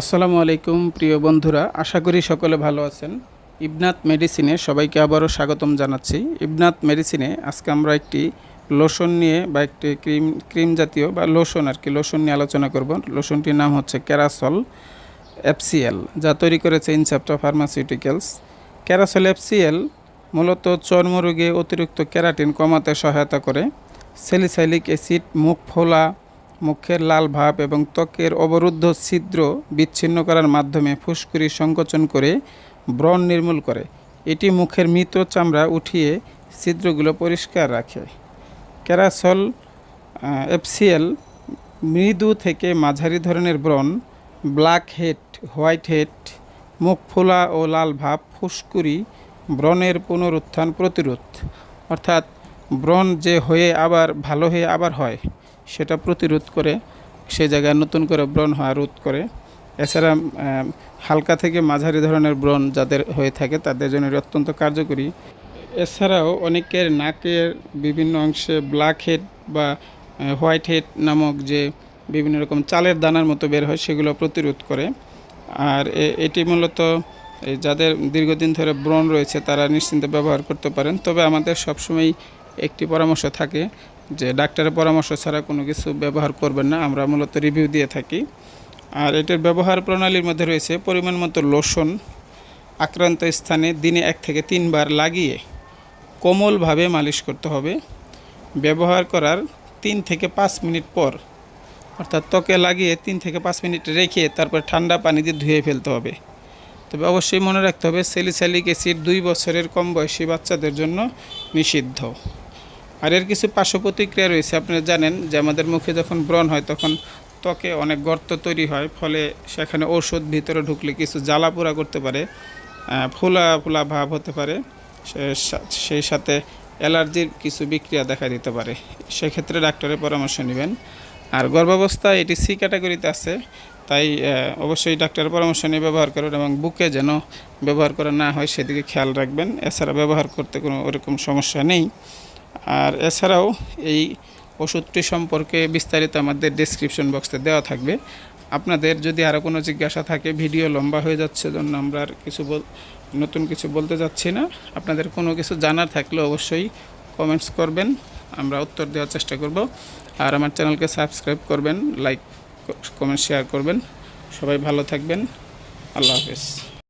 আসসালামু আলাইকুম, প্রিয় বন্ধুরা। আশা করি সকলে ভালো আছেন। ইবনাথ মেডিসিনে সবাইকে আবারও স্বাগতম জানাচ্ছি। ইবনাথ মেডিসিনে আজকে আমরা একটি লোশন নিয়ে বা একটি ক্রিম ক্রিম জাতীয় বা লোশন আর কি, লোশন নিয়ে আলোচনা করব। লোশনটির নাম হচ্ছে ক্যারাসল এফসিএল যা তৈরি করেছে ইনসেপ্টা ফার্মাসিউটিক্যালস। ক্যারাসল এফসিএল মূলত চর্মরোগে অতিরিক্ত ক্যারাটিন কমাতে সহায়তা করে। সেলিসাইলিক অ্যাসিড, মুখ ফোলা মুখের লাল ভাব এবং ত্বকের অবরুদ্ধ ছিদ্র বিচ্ছিন্ন করার মাধ্যমে ফুসকুড়ি সংকোচন করে ব্রণ নির্মূল করে। এটি মুখের মৃত চামড়া উঠিয়ে ছিদ্রগুলো পরিষ্কার রাখে। ক্যারাসল এফসিএল, মৃদু থেকে মাঝারি ধরনের ব্রণ, ব্ল্যাক হেড, হোয়াইট হেড, মুখ ফোলা ও লাল ভাব, ফুসকুড়ি ব্রণের পুনরুত্থান প্রতিরোধ। অর্থাৎ ব্রণ যে হয়ে আবার ভালো হয়ে আবার হয়। সেটা প্রতিরোধ করে, সে জায়গায় নতুন করে ব্রণ হওয়া রোধ করে। এছাড়া হালকা থেকে মাঝারি ধরনের ব্রণ যাদের হয়ে থাকে, তাদের জন্য অত্যন্ত কার্যকরী। এছাড়াও অনেকের নাকের বিভিন্ন অংশে ব্ল্যাক হেড বা হোয়াইট হেড নামক যে বিভিন্ন রকম চালের দানার মতো বের হয়, সেগুলো প্রতিরোধ করে। আর এটি মূলত যাদের দীর্ঘদিন ধরে ব্রণ রয়েছে, তারা নিশ্চিন্তে ব্যবহার করতে পারেন। তবে আমাদের সবসময় একটি পরামর্শ থাকে যে ডাক্তারের পরামর্শ ছাড়া কোনো কিছু ব্যবহার করবেন না, আমরা মূলত রিভিউ দিয়ে থাকি। আর এটার ব্যবহার প্রণালীর মধ্যে রয়েছে পরিমাণ মতো লোশন আক্রান্ত স্থানে দিনে এক থেকে তিনবার লাগিয়ে কোমলভাবে মালিশ করতে হবে। ব্যবহার করার তিন থেকে পাঁচ মিনিট পর, অর্থাৎ ত্বকে লাগিয়ে তিন থেকে পাঁচ মিনিট রেখে তারপর ঠান্ডা পানি দিয়ে ধুয়ে ফেলতে হবে। তবে অবশ্যই মনে রাখতে হবে সেলিস্যালিক অ্যাসিড দুই বছরের কম বয়সী বাচ্চাদের জন্য নিষিদ্ধ। আর এর কিছু পার্শ্ব প্রতিক্রিয়া রয়েছে। আপনারা জানেন যে আমাদের মুখে যখন ব্রণ হয়, তখন ত্বকে অনেক গর্ত তৈরি হয়, ফলে সেখানে ওষুধ ভিতরে ঢুকলে কিছু জ্বালা পোড়া করতে পারে ফোলা ফোলা ভাব হতে পারে সেই সাথে অ্যালার্জির কিছু বিক্রিয়া দেখা দিতে পারে। সেক্ষেত্রে ডাক্তারের পরামর্শ নেবেন। আর গর্ভাবস্থায় এটি সি ক্যাটাগরিতে আছে, তাই অবশ্যই ডাক্তারের পরামর্শ নিয়ে ব্যবহার করবেন এবং বুকে যেন ব্যবহার করা না হয়, সেদিকে খেয়াল রাখবেন। এছাড়া ব্যবহার করতে কোনো ওরকম সমস্যা নেই। আর এছাড়াও এই ওষুধটি সম্পর্কে বিস্তারিত আমাদের ডেসক্রিপশন বক্সে দেওয়া থাকবে। আপনাদের যদি আরও কোনো জিজ্ঞাসা থাকে, ভিডিও লম্বা হয়ে যাচ্ছে জন্য আমরা আর কিছু নতুন কিছু বলতে যাচ্ছি না। আপনাদের কোনো কিছু জানার থাকলে অবশ্যই কমেন্টস করবেন, আমরা উত্তর দেওয়ার চেষ্টা করব। আর আমার চ্যানেলকে সাবস্ক্রাইব করবেন লাইক কমেন্ট শেয়ার করবেন। সবাই ভালো থাকবেন। আল্লাহ হাফেজ।